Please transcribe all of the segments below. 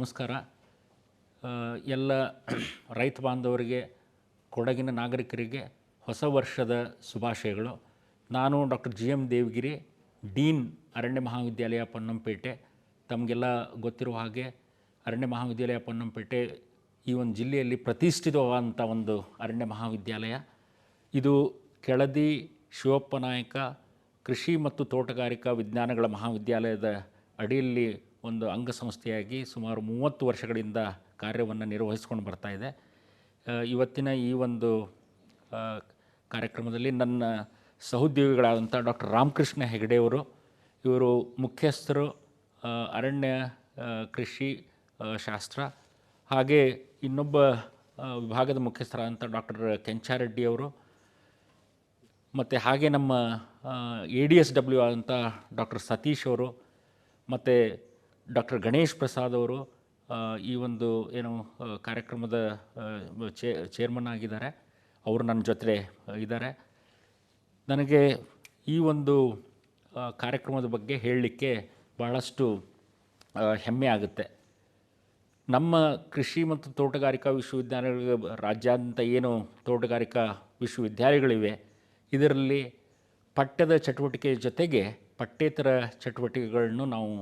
ನಮಸ್ಕಾರ. ಎಲ್ಲ ರೈತ ಬಾಂಧವರಿಗೆ, ಕೊಡಗಿನ ನಾಗರಿಕರಿಗೆ ಹೊಸ ವರ್ಷದ ಶುಭಾಶಯಗಳು. ನಾನು doctor G M Devagiri, dean ಅರಣ್ಯ ಮಹಾವಿದ್ಯಾಲಯ ಪೊನ್ನಂಪೇಟೆ. ತಮಗೆಲ್ಲ ಗೊತ್ತಿರುವ ಹಾಗೆ ಅರಣ್ಯ ಮಹಾವಿದ್ಯಾಲಯ ಪೊನ್ನಂಪೇಟೆ ಈ ಒಂದು ಜಿಲ್ಲೆಯಲ್ಲಿ ಪ್ರತಿಷ್ಠಿತವಾದಂಥ ಒಂದು ಅರಣ್ಯ ಮಹಾವಿದ್ಯಾಲಯ. ಇದು ಕೆಳದಿ ಶಿವಪ್ಪ ನಾಯಕ ಕೃಷಿ ಮತ್ತು ತೋಟಗಾರಿಕಾ ವಿಜ್ಞಾನಗಳ ಮಹಾವಿದ್ಯಾಲಯದ ಅಡಿಯಲ್ಲಿ ಒಂದು ಅಂಗಸಂಸ್ಥೆಯಾಗಿ ಸುಮಾರು ಮೂವತ್ತು ವರ್ಷಗಳಿಂದ ಕಾರ್ಯವನ್ನು ನಿರ್ವಹಿಸ್ಕೊಂಡು ಬರ್ತಾ ಇದೆ. ಇವತ್ತಿನ ಈ ಒಂದು ಕಾರ್ಯಕ್ರಮದಲ್ಲಿ ನನ್ನ ಸಹೋದ್ಯೋಗಿಗಳಾದಂಥ ಡಾಕ್ಟರ್ ರಾಮಕೃಷ್ಣ ಹೆಗಡೆಯವರು ಇವರು ಮುಖ್ಯಸ್ಥರು ಅರಣ್ಯ ಕೃಷಿ ಶಾಸ್ತ್ರ, ಹಾಗೆ ಇನ್ನೊಬ್ಬ ವಿಭಾಗದ ಮುಖ್ಯಸ್ಥರಾದಂಥ ಡಾಕ್ಟರ್ ಕೆಂಚಾರೆಡ್ಡಿಯವರು ಮತ್ತು ಹಾಗೆ ನಮ್ಮ ಎ ಡಿ ಎಸ್ ಡಬ್ಲ್ಯೂ ಆದಂಥ ಡಾಕ್ಟರ್ ಸತೀಶ್ ಅವರು, ಮತ್ತು ಡಾಕ್ಟರ್ ಗಣೇಶ್ ಪ್ರಸಾದ್ ಅವರು ಈ ಒಂದು ಏನು ಕಾರ್ಯಕ್ರಮದ ಚೇ ಚೇರ್ಮನ್ ಆಗಿದ್ದಾರೆ. ಅವರು ನನ್ನ ಜೊತೆ ಇದ್ದಾರೆ. ನನಗೆ ಈ ಒಂದು ಕಾರ್ಯಕ್ರಮದ ಬಗ್ಗೆ ಹೇಳಲಿಕ್ಕೆ ಭಾಳಷ್ಟು ಹೆಮ್ಮೆ ಆಗುತ್ತೆ. ನಮ್ಮ ಕೃಷಿ ಮತ್ತು ತೋಟಗಾರಿಕಾ ವಿಶ್ವವಿದ್ಯಾಲಯಗಳ ರಾಜ್ಯಾದ್ಯಂತ ಏನು ತೋಟಗಾರಿಕಾ ವಿಶ್ವವಿದ್ಯಾಲಯಗಳಿವೆ, ಇದರಲ್ಲಿ ಪಠ್ಯದ ಚಟುವಟಿಕೆ ಜೊತೆಗೆ ಪಠ್ಯೇತರ ಚಟುವಟಿಕೆಗಳನ್ನು ನಾವು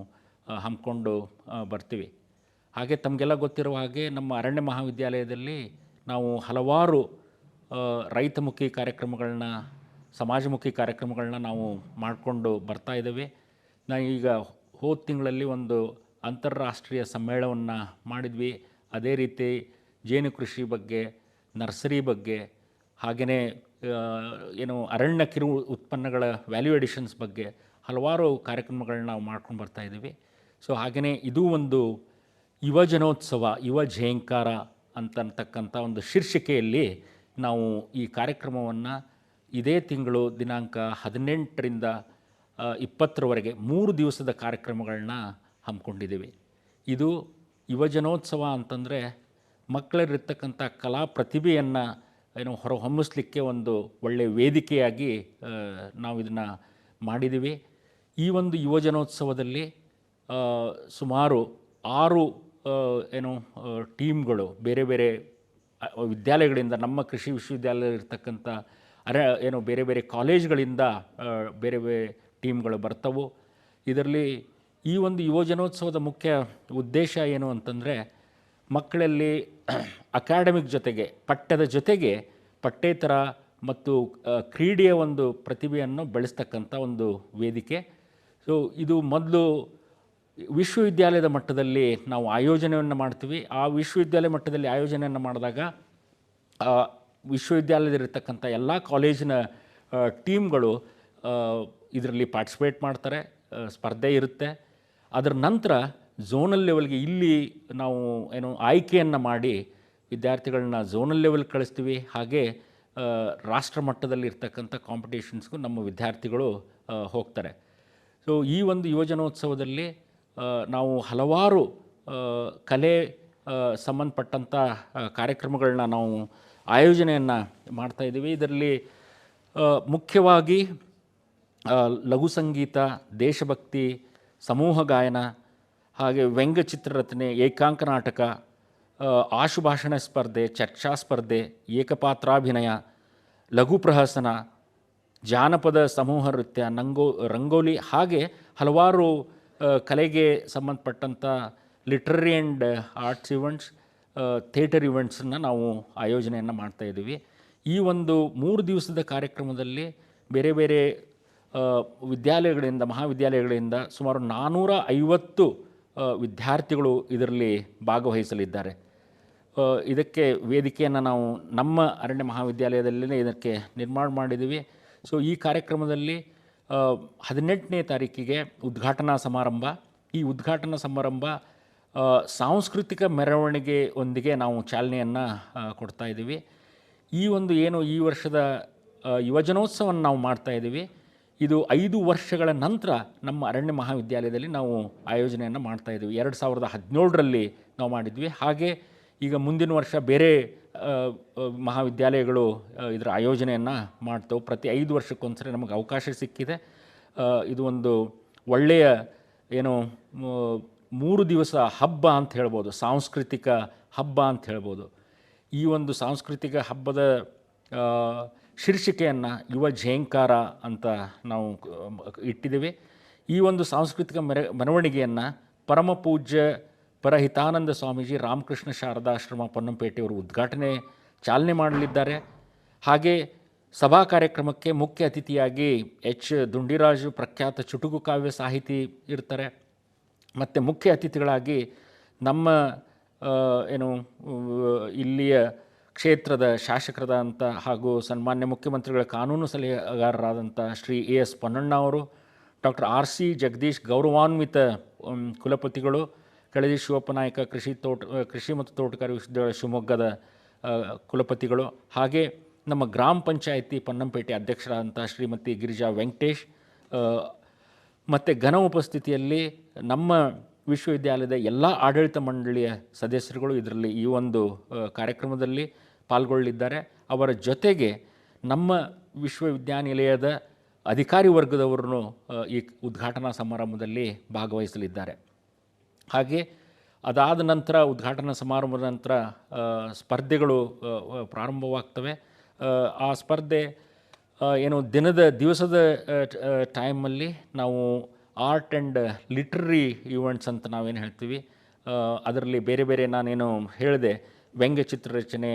ಹಮ್ಮಿಕೊಂಡು ಬರ್ತೀವಿ. ಹಾಗೆ ತಮಗೆಲ್ಲ ಗೊತ್ತಿರುವ ಹಾಗೆ ನಮ್ಮ ಅರಣ್ಯ ಮಹಾವಿದ್ಯಾಲಯದಲ್ಲಿ ನಾವು ಹಲವಾರು ರೈತಮುಖಿ ಕಾರ್ಯಕ್ರಮಗಳನ್ನ, ಸಮಾಜಮುಖಿ ಕಾರ್ಯಕ್ರಮಗಳನ್ನ ನಾವು ಮಾಡಿಕೊಂಡು ಬರ್ತಾ ಇದ್ದೇವೆ. ನಾವು ಈಗ ಹೋದ ತಿಂಗಳಲ್ಲಿ ಒಂದು ಅಂತಾರಾಷ್ಟ್ರೀಯ ಸಮ್ಮೇಳನವನ್ನು ಮಾಡಿದ್ವಿ. ಅದೇ ರೀತಿ ಜೇನು ಕೃಷಿ ಬಗ್ಗೆ, ನರ್ಸರಿ ಬಗ್ಗೆ ಹಾಗೆಯೇ ಏನು ಅರಣ್ಯ ಕಿರು ಉತ್ಪನ್ನಗಳ ವ್ಯಾಲ್ಯೂ ಎಡಿಷನ್ಸ್ ಬಗ್ಗೆ ಹಲವಾರು ಕಾರ್ಯಕ್ರಮಗಳನ್ನ ನಾವು ಮಾಡ್ಕೊಂಡು ಬರ್ತಾ ಇದ್ದೀವಿ. ಸೊ ಹಾಗೆಯೇ ಇದು ಒಂದು ಯುವಜನೋತ್ಸವ ಯುವ ಜಯಂಕಾರ ಅಂತಕ್ಕಂಥ ಒಂದು ಶೀರ್ಷಿಕೆಯಲ್ಲಿ ನಾವು ಈ ಕಾರ್ಯಕ್ರಮವನ್ನು ಇದೇ ತಿಂಗಳು ದಿನಾಂಕ ಹದಿನೆಂಟರಿಂದ ಇಪ್ಪತ್ತರವರೆಗೆ ಮೂರು ದಿವಸದ ಕಾರ್ಯಕ್ರಮಗಳನ್ನ ಹಮ್ಮಿಕೊಂಡಿದ್ದೀವಿ. ಇದು ಯುವಜನೋತ್ಸವ ಅಂತಂದರೆ ಮಕ್ಕಳಲ್ಲಿರ್ತಕ್ಕಂಥ ಕಲಾ ಪ್ರತಿಭೆಯನ್ನು ಏನು ಹೊರಹೊಮ್ಮಿಸ್ಲಿಕ್ಕೆ ಒಂದು ಒಳ್ಳೆಯ ವೇದಿಕೆಯಾಗಿ ನಾವು ಇದನ್ನು ಮಾಡಿದ್ದೀವಿ. ಈ ಒಂದು ಯುವ ಜನೋತ್ಸವದಲ್ಲಿ ಆ, ಸುಮಾರು ಆರು ಏನು ಟೀಮ್ಗಳು ಬೇರೆ ಬೇರೆ ವಿದ್ಯಾಲಯಗಳಿಂದ ನಮ್ಮ ಕೃಷಿ ವಿಶ್ವವಿದ್ಯಾಲಯ ಇರ್ತಕ್ಕಂಥ ಅರೆ, ಏನು, ಬೇರೆ ಬೇರೆ ಕಾಲೇಜ್ಗಳಿಂದ ಬೇರೆ ಬೇರೆ ಟೀಮ್ಗಳು ಬರ್ತವು. ಇದರಲ್ಲಿ ಈ ಒಂದು ಯುವಜನೋತ್ಸವದ ಮುಖ್ಯ ಉದ್ದೇಶ ಏನು ಅಂತಂದರೆ, ಮಕ್ಕಳಲ್ಲಿ ಅಕಾಡೆಮಿಕ್ ಜೊತೆಗೆ, ಪಠ್ಯದ ಜೊತೆಗೆ ಪಠ್ಯೇತರ ಮತ್ತು ಕ್ರೀಡೆಯ ಒಂದು ಪ್ರತಿಭೆಯನ್ನು ಬೆಳೆಸ್ತಕ್ಕಂಥ ಒಂದು ವೇದಿಕೆ. ಸೊ ಇದು ಮೊದಲು ವಿಶ್ವವಿದ್ಯಾಲಯದ ಮಟ್ಟದಲ್ಲಿ ನಾವು ಆಯೋಜನೆಯನ್ನು ಮಾಡ್ತೀವಿ. ಆ ವಿಶ್ವವಿದ್ಯಾಲಯ ಮಟ್ಟದಲ್ಲಿ ಆಯೋಜನೆಯನ್ನು ಮಾಡಿದಾಗ ವಿಶ್ವವಿದ್ಯಾಲಯದಲ್ಲಿರ್ತಕ್ಕಂಥ ಎಲ್ಲ ಕಾಲೇಜಿನ ಟೀಮ್ಗಳು ಇದರಲ್ಲಿ ಪಾರ್ಟಿಸಿಪೇಟ್ ಮಾಡ್ತಾರೆ ಸ್ಪರ್ಧೆ ಇರುತ್ತೆ. ಅದರ ನಂತರ ಝೋನಲ್ ಲೆವೆಲ್ಗೆ ಇಲ್ಲಿ ನಾವು ಏನು ಆಯ್ಕೆಯನ್ನು ಮಾಡಿ ವಿದ್ಯಾರ್ಥಿಗಳನ್ನ ಝೋನಲ್ ಲೆವೆಲ್ ಕಳಿಸ್ತೀವಿ. ಹಾಗೆ ರಾಷ್ಟ್ರ ಮಟ್ಟದಲ್ಲಿ ಇರ್ತಕ್ಕಂಥ ಕಾಂಪಿಟೇಷನ್ಸ್ಗೂ ನಮ್ಮ ವಿದ್ಯಾರ್ಥಿಗಳು ಹೋಗ್ತಾರೆ. ಸೊ, ಈ ಒಂದು ಯುವಜನೋತ್ಸವದಲ್ಲಿ ನಾವು ಹಲವಾರು ಕಲೆ ಸಂಬಂಧಪಟ್ಟಂಥ ಕಾರ್ಯಕ್ರಮಗಳನ್ನ ನಾವು ಆಯೋಜನೆಯನ್ನು ಮಾಡ್ತಾಯಿದ್ದೀವಿ ಇದರಲ್ಲಿ ಮುಖ್ಯವಾಗಿ ಲಘು ಸಂಗೀತ, ದೇಶಭಕ್ತಿ, ಸಮೂಹ ಗಾಯನ, ಹಾಗೆ ವ್ಯಂಗ್ಯಚಿತ್ರರಚನೆ, ಏಕಾಂಕ ನಾಟಕ ಆಶುಭಾಷಣ ಸ್ಪರ್ಧೆ, ಚರ್ಚಾ ಸ್ಪರ್ಧೆ, ಏಕಪಾತ್ರಾಭಿನಯ, ಲಘು ಪ್ರಹಸನ, ಜಾನಪದ ಸಮೂಹ ನೃತ್ಯ, ನಂಗೋ, ರಂಗೋಲಿ, ಹಾಗೆ ಹಲವಾರು ಕಲೆಗೆ ಸಂಬಂಧಪಟ್ಟಂಥ literary and arts events theatre ಇವೆಂಟ್ಸನ್ನು ನಾವು ಆಯೋಜನೆಯನ್ನು ಮಾಡ್ತಾಯಿದ್ದೀವಿ ಈ ಒಂದು ಮೂರು ದಿವಸದ ಕಾರ್ಯಕ್ರಮದಲ್ಲಿ ಬೇರೆ ಬೇರೆ ವಿದ್ಯಾಲಯಗಳಿಂದ, ಮಹಾವಿದ್ಯಾಲಯಗಳಿಂದ ಸುಮಾರು ನಾನ್ನೂರ ಐವತ್ತು ವಿದ್ಯಾರ್ಥಿಗಳು ಇದರಲ್ಲಿ ಭಾಗವಹಿಸಲಿದ್ದಾರೆ. ಇದಕ್ಕೆ ವೇದಿಕೆಯನ್ನು ನಾವು ನಮ್ಮ ಅರಣ್ಯ ಮಹಾವಿದ್ಯಾಲಯದಲ್ಲೇ ಇದಕ್ಕೆ ನಿರ್ಮಾಣ ಮಾಡಿದ್ದೀವಿ. ಸೊ ಈ ಕಾರ್ಯಕ್ರಮದಲ್ಲಿ ಹದಿನೆಂಟನೇ ತಾರೀಕಿಗೆ ಉದ್ಘಾಟನಾ ಸಮಾರಂಭ. ಈ ಉದ್ಘಾಟನಾ ಸಮಾರಂಭ ಸಾಂಸ್ಕೃತಿಕ ಮೆರವಣಿಗೆಯೊಂದಿಗೆ ನಾವು ಚಾಲನೆಯನ್ನು ಕೊಡ್ತಾ ಇದ್ದೀವಿ. ಈ ಒಂದು ಏನು ಈ ವರ್ಷದ ಯುವಜನೋತ್ಸವವನ್ನು ನಾವು ಮಾಡ್ತಾ ಇದ್ದೀವಿ. ಇದು ಐದು ವರ್ಷಗಳ ನಂತರ ನಮ್ಮ ಅರಣ್ಯ ಮಹಾವಿದ್ಯಾಲಯದಲ್ಲಿ ನಾವು ಆಯೋಜನೆಯನ್ನು ಮಾಡ್ತಾ ಇದ್ದೀವಿ. ಎರಡು ಸಾವಿರದ ಹದಿನೇಳರಲ್ಲಿ ನಾವು ಮಾಡಿದ್ವಿ. ಹಾಗೆ ಈಗ ಮುಂದಿನ ವರ್ಷ ಬೇರೆ ಮಹಾವಿದ್ಯಾಲಯಗಳು ಇದರ ಆಯೋಜನೆಯನ್ನು ಮಾಡ್ತವೆ. ಪ್ರತಿ ಐದು ವರ್ಷಕ್ಕೊಂದ್ಸರಿ ನಮಗೆ ಅವಕಾಶ ಸಿಕ್ಕಿದೆ. ಇದು ಒಂದು ಒಳ್ಳೆಯ ಏನು ಮೂರು ದಿವಸ ಹಬ್ಬ ಅಂತ ಹೇಳ್ಬೋದು, ಸಾಂಸ್ಕೃತಿಕ ಹಬ್ಬ ಅಂತ ಹೇಳ್ಬೋದು. ಈ ಒಂದು ಸಾಂಸ್ಕೃತಿಕ ಹಬ್ಬದ ಶೀರ್ಷಿಕೆಯನ್ನು ಯುವ ಝೇಂಕಾರ ಅಂತ ನಾವು ಇಟ್ಟಿದ್ದೇವೆ. ಈ ಒಂದು ಸಾಂಸ್ಕೃತಿಕ ಮೆರ, ಮೆರವಣಿಗೆಯನ್ನು ಪರಮ ಪೂಜ್ಯ ಪರಹಿತಾನಂದ ಸ್ವಾಮೀಜಿ ರಾಮಕೃಷ್ಣ ಶಾರದಾಶ್ರಮ ಪೊನ್ನಂಪೇಟೆಯವರು ಉದ್ಘಾಟನೆ, ಚಾಲನೆ ಮಾಡಲಿದ್ದಾರೆ. ಹಾಗೆ ಸಭಾ ಕಾರ್ಯಕ್ರಮಕ್ಕೆ ಮುಖ್ಯ ಅತಿಥಿಯಾಗಿ ಎಚ್. ದುಂಡಿರಾಜು ಪ್ರಖ್ಯಾತ ಚುಟುಕು ಕಾವ್ಯ ಸಾಹಿತಿ ಇರ್ತಾರೆ. ಮತ್ತು ಮುಖ್ಯ ಅತಿಥಿಗಳಾಗಿ ನಮ್ಮ ಏನು, ಇಲ್ಲಿಯ ಕ್ಷೇತ್ರದ ಶಾಸಕರಾದಂಥ ಹಾಗೂ ಸನ್ಮಾನ್ಯ ಮುಖ್ಯಮಂತ್ರಿಗಳ ಕಾನೂನು ಸಲಹೆಗಾರರಾದಂಥ ಶ್ರೀ ಎ. ಎಸ್. ಪೊನ್ನಣ್ಣ ಅವರು, ಡಾಕ್ಟರ್ ಆರ್. ಸಿ. ಜಗದೀಶ್ ಗೌರವಾನ್ವಿತ ಕುಲಪತಿಗಳು ಕೆಳದಿ ಶಿವಪ್ಪನಾಯಕ ಕೃಷಿ ತೋಟ ಕೃಷಿ ಮತ್ತು ತೋಟಗಾರಿ ವಿಶ್ವವಿದ್ಯಾಲಯ ಶಿವಮೊಗ್ಗದ ಕುಲಪತಿಗಳು ಹಾಗೆ ನಮ್ಮ ಗ್ರಾಮ ಪಂಚಾಯಿತಿ ಪನ್ನಂಪೇಟೆ ಅಧ್ಯಕ್ಷರಾದಂಥ ಶ್ರೀಮತಿ ಗಿರಿಜಾ ವೆಂಕಟೇಶ್ ಮತ್ತು ಘನ ಉಪಸ್ಥಿತಿಯಲ್ಲಿ ನಮ್ಮ ವಿಶ್ವವಿದ್ಯಾಲಯದ ಎಲ್ಲ ಆಡಳಿತ ಮಂಡಳಿಯ ಸದಸ್ಯರುಗಳು ಇದರಲ್ಲಿ ಈ ಒಂದು ಕಾರ್ಯಕ್ರಮದಲ್ಲಿ ಪಾಲ್ಗೊಳ್ಳಲಿದ್ದಾರೆ. ಅವರ ಜೊತೆಗೆ ನಮ್ಮ ವಿಶ್ವವಿದ್ಯಾನಿಲಯದ ಅಧಿಕಾರಿ ವರ್ಗದವರನ್ನು ಈ ಉದ್ಘಾಟನಾ ಸಮಾರಂಭದಲ್ಲಿ ಭಾಗವಹಿಸಲಿದ್ದಾರೆ. ಹಾಗೆ ಅದಾದ ನಂತರ, ಉದ್ಘಾಟನಾ ಸಮಾರಂಭದ ನಂತರ ಸ್ಪರ್ಧೆಗಳು ಪ್ರಾರಂಭವಾಗ್ತವೆ. ಆ ಸ್ಪರ್ಧೆ ಏನು ದಿನದ, ದಿವಸದ ಟೈಮಲ್ಲಿ ನಾವು ಆರ್ಟ್ ಆ್ಯಂಡ್ ಲಿಟ್ರರಿ ಈವೆಂಟ್ಸ್ ಅಂತ ನಾವೇನು ಹೇಳ್ತೀವಿ. ಅದರಲ್ಲಿ ಬೇರೆ ಬೇರೆ ನಾನೇನು ಹೇಳಿದೆ. ವ್ಯಂಗ್ಯ ಚಿತ್ರರಚನೆ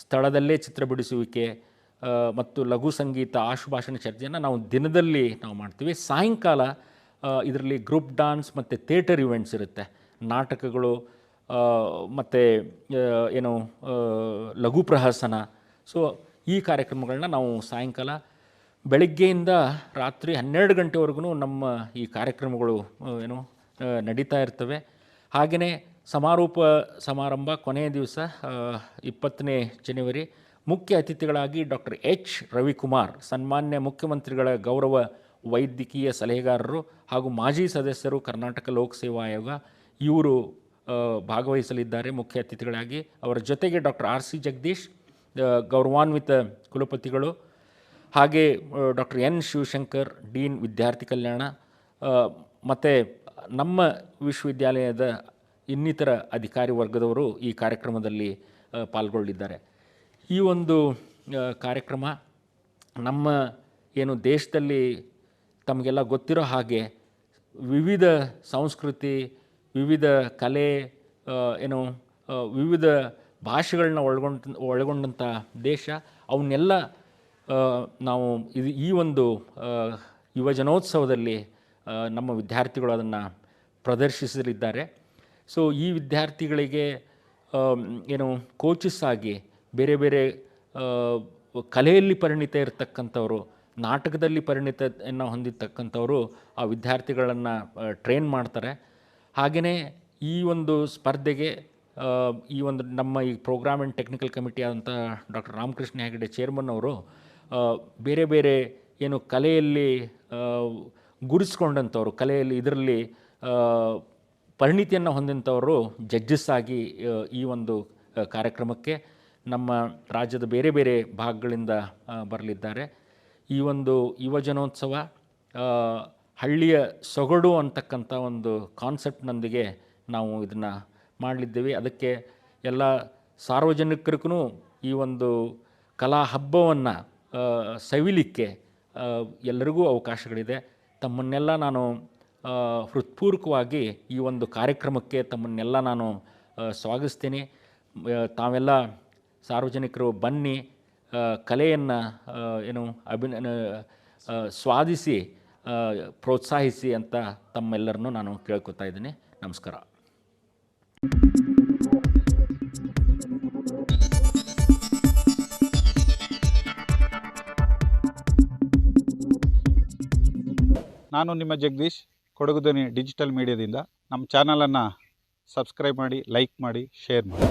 ಸ್ಥಳದಲ್ಲೇ ಚಿತ್ರ ಬಿಡಿಸುವಿಕೆ ಮತ್ತು ಲಘು ಸಂಗೀತ, ಆಶುಭಾಷಣ ಚರ್ಚೆಯನ್ನು ನಾವು ದಿನದಲ್ಲಿ ನಾವು ಮಾಡ್ತೀವಿ. ಸಾಯಂಕಾಲ ಇದರಲ್ಲಿ ಗ್ರೂಪ್ ಡಾನ್ಸ್ ಮತ್ತು ಥಿಯೇಟರ್ ಇವೆಂಟ್ಸ್ ಇರುತ್ತೆ. ನಾಟಕಗಳು ಮತ್ತು ಏನು ಲಘು ಪ್ರಹಸನ. ಸೊ ಈ ಕಾರ್ಯಕ್ರಮಗಳನ್ನ ನಾವು ಸಾಯಂಕಾಲ ಬೆಳಗ್ಗೆಯಿಂದ ರಾತ್ರಿ ಹನ್ನೆರಡು ಗಂಟೆವರೆಗೂ ನಮ್ಮ ಈ ಕಾರ್ಯಕ್ರಮಗಳು ಏನು ನಡೀತಾ ಇರ್ತವೆ. ಹಾಗೆಯೇ ಸಮಾರೋಪ, ಸಮಾರಂಭ ಕೊನೆಯ ದಿವಸ ಇಪ್ಪತ್ತನೇ ಜನವರಿ ಮುಖ್ಯ ಅತಿಥಿಗಳಾಗಿ ಡಾಕ್ಟರ್ ಎಚ್ ರವಿಕುಮಾರ್, ಸನ್ಮಾನ್ಯ ಮುಖ್ಯಮಂತ್ರಿಗಳ ಗೌರವ ವೈದ್ಯಕೀಯ ಸಲಹೆಗಾರರು ಹಾಗೂ ಮಾಜಿ ಸದಸ್ಯರು ಕರ್ನಾಟಕ ಲೋಕಸೇವಾ ಆಯೋಗ, ಇವರು ಭಾಗವಹಿಸಲಿದ್ದಾರೆ. ಮುಖ್ಯ ಅತಿಥಿಗಳಾಗಿ ಅವರ ಜೊತೆಗೆ ಡಾಕ್ಟರ್ ಆರ್. ಸಿ. ಜಗದೀಶ್ ಗೌರವಾನ್ವಿತ ಕುಲಪತಿಗಳು ಹಾಗೆ ಡಾಕ್ಟರ್ ಎನ್. ಶಿವಶಂಕರ್, ಡೀನ್ ವಿದ್ಯಾರ್ಥಿ ಕಲ್ಯಾಣ ಮತ್ತು ನಮ್ಮ ವಿಶ್ವವಿದ್ಯಾಲಯದ ಇನ್ನಿತರ ಅಧಿಕಾರಿ ವರ್ಗದವರು ಈ ಕಾರ್ಯಕ್ರಮದಲ್ಲಿ ಪಾಲ್ಗೊಳ್ಳಿದ್ದಾರೆ ಈ ಒಂದು ಕಾರ್ಯಕ್ರಮ ನಮ್ಮ ಏನು ದೇಶದಲ್ಲಿ ತಮಗೆಲ್ಲ ಗೊತ್ತಿರೋ ಹಾಗೆ ವಿವಿಧ ಸಂಸ್ಕೃತಿ, ವಿವಿಧ ಕಲೆ ಏನು ವಿವಿಧ ಭಾಷೆಗಳನ್ನ ಒಳಗೊಂಡ ಒಳಗೊಂಡಂಥ ದೇಶ, ಅವನ್ನೆಲ್ಲ ನಾವು ಇದು ಈ ಒಂದು ಯುವಜನೋತ್ಸವದಲ್ಲಿ ನಮ್ಮ ವಿದ್ಯಾರ್ಥಿಗಳು ಅದನ್ನು ಪ್ರದರ್ಶಿಸಲಿದ್ದಾರೆ. ಸೊ ಈ ವಿದ್ಯಾರ್ಥಿಗಳಿಗೆ ಏನು ಕೋಚಸ್ ಆಗಿ ಬೇರೆ ಬೇರೆ ಕಲೆಯಲ್ಲಿ ಪರಿಣಿತ ಇರತಕ್ಕಂಥವರು ನಾಟಕದಲ್ಲಿ ಪರಿಣಿತಯನ್ನು ಹೊಂದಿರ್ತಕ್ಕಂಥವರು ಆ ವಿದ್ಯಾರ್ಥಿಗಳನ್ನು ಟ್ರೈನ್ ಮಾಡ್ತಾರೆ. ಹಾಗೆಯೇ ಈ ಒಂದು ಸ್ಪರ್ಧೆಗೆ ಈ ಒಂದು ನಮ್ಮ ಈ ಪ್ರೋಗ್ರಾಮ್ ಆ್ಯಂಡ್ ಟೆಕ್ನಿಕಲ್ ಕಮಿಟಿ ಆದಂಥ ಡಾಕ್ಟರ್ ರಾಮಕೃಷ್ಣ ಹೆಗಡೆ ಚೇರ್ಮನ್ ಅವರು ಬೇರೆ ಬೇರೆ ಏನು ಕಲೆಯಲ್ಲಿ ಗುರಿಸ್ಕೊಂಡಂಥವ್ರು ಕಲೆಯಲ್ಲಿ ಇದರಲ್ಲಿ ಪರಿಣಿತಿಯನ್ನು ಹೊಂದಿದಂಥವರು ಜಡ್ಜಸ್ ಆಗಿ ಈ ಒಂದು ಕಾರ್ಯಕ್ರಮಕ್ಕೆ ನಮ್ಮ ರಾಜ್ಯದ ಬೇರೆ ಬೇರೆ ಭಾಗಗಳಿಂದ ಬರಲಿದ್ದಾರೆ. ಈ ಒಂದು ಯುವಜನೋತ್ಸವ ಹಳ್ಳಿಯ ಸೊಗಡು ಅಂತಕ್ಕಂಥ ಒಂದು ಕಾನ್ಸೆಪ್ಟ್ನೊಂದಿಗೆ ನಾವು ಇದನ್ನು ಮಾಡಲಿದ್ದೇವೆ. ಅದಕ್ಕೆ ಎಲ್ಲ ಸಾರ್ವಜನಿಕರಿಗೂ ಈ ಒಂದು ಕಲಾ ಹಬ್ಬವನ್ನು ಸವಿಲಿಕ್ಕೆ ಎಲ್ಲರಿಗೂ ಅವಕಾಶಗಳಿದೆ. ತಮ್ಮನ್ನೆಲ್ಲ ನಾನು ಹೃತ್ಪೂರ್ವಕವಾಗಿ ಈ ಒಂದು ಕಾರ್ಯಕ್ರಮಕ್ಕೆ ತಮ್ಮನ್ನೆಲ್ಲ ನಾನು ಸ್ವಾಗತಿಸ್ತೀನಿ ತಾವೆಲ್ಲ ಸಾರ್ವಜನಿಕರು ಬನ್ನಿ. ಕಲೆಯನ್ನು ಏನು, ಅಭಿನ ಸ್ವಾದಿಸಿ ಪ್ರೋತ್ಸಾಹಿಸಿ ಅಂತ ತಮ್ಮೆಲ್ಲರನ್ನೂ ನಾನು ಕೇಳ್ಕೊತಾ ಇದ್ದೀನಿ. ನಮಸ್ಕಾರ. ನಾನು ನಿಮ್ಮ ಜಗದೀಶ್ ಕೊಡಗುದನಿ ಡಿಜಿಟಲ್ ಮೀಡಿಯಾದಿಂದ. ನಮ್ಮ ಚಾನಲನ್ನು ಸಬ್ಸ್ಕ್ರೈಬ್ ಮಾಡಿ, ಲೈಕ್ ಮಾಡಿ, ಶೇರ್ ಮಾಡಿ.